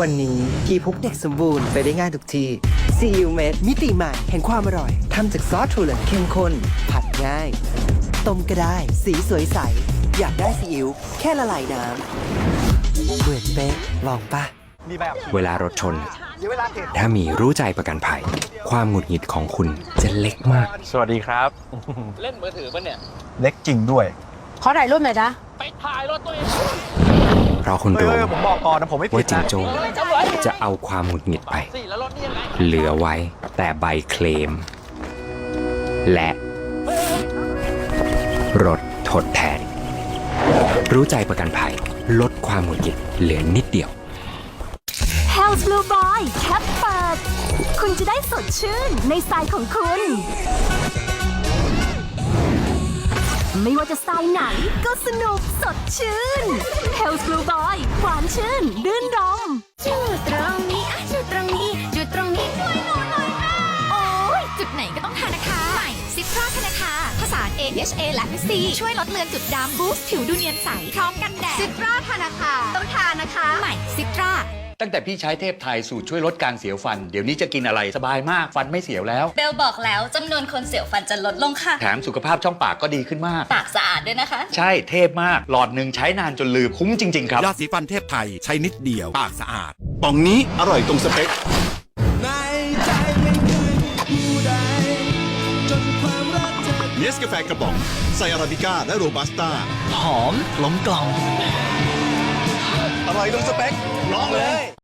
วันนี้ทีพุกเด็กสมบูรณ์ไปได้ง่ายทุกทีซีอิ๊วเม็ดมิติใหม่แห่งความอร่อยทำจากซอสถั่วเหลืองเข้มข้นผัดง่าย ต้มก็ได้ สีสวยใส อยากได้ซีอิ๊วแค่ละลายน้ำเหมือนเป๊ะลองปะเวลารถชน ถ้ามีรู้ใจประกันภัย ความหงุดหงิดของคุณจะเล็กมาก สวัสดีครับ เล่นมือถือปะเนี่ย เล็กจริงด้วย ขอถ่ายรูปหน่อยนะไปถ่ายรถตัวเอง เพราะคุณเฮ้ยรู้เฮ้ยผมบอกก่อนนะผมไม่ผิว่าดจิงนะโจ้จะเอาความหงุดหงิดไปสิแล้วรถนี่ยังไงเหลือไว้แต่ใบเคลม และ รถทดแทน รู้ใจประกันภัย ลดความหงุดหงิดเหลือนิดเดียว Health Blue Boy แคปเปิด คุณจะได้สดชื่นในสไตล์ของคุณ ไม่ว่าจะสไตล์ไหน ก็สนุกสดชื่น Health Blue Boy หวานชื่นรื่นรมจุดตรงนี้อะจุดตรงนี้จุดตรงนี้ช่วยหนูหน่อยค่ะโอ้ยจุดไหนก็ต้องทานะคะใหม่ซิตราธนาคาผสาน AHA และ VC ช่วยลดเลือนจุดดำบูสต์ผิวดูเนียนใสพร้อมกันแดดซิตราธนาคาต้องทานะคะใหม่ซิตรา ตั้งแต่พี่ใช้เทพไทยสูตรช่วยลดการเสียวฟัน เดี๋ยวนี้จะกินอะไรสบายมากฟันไม่เสียวแล้ว เบลบอกแล้วจำนวนคนเสียวฟันจะลดลงค่ะ แถมสุขภาพช่องปากก็ดีขึ้นมาก ปากสะอาดด้วยนะคะ ใช่เทพมาก หลอดหนึ่งใช้นานจนลืมคุ้มจริง ๆ ครับ ยาสีฟันเทพไทยใช้นิดเดียว ปากสะอาดป่องนี้อร่อยตรงสเปค เนสกาแฟกระป๋อง ใส่อาราบิก้าและโรบัสต้า หอมกลมกล่อมอร่อยตรงสเปค ลองเลย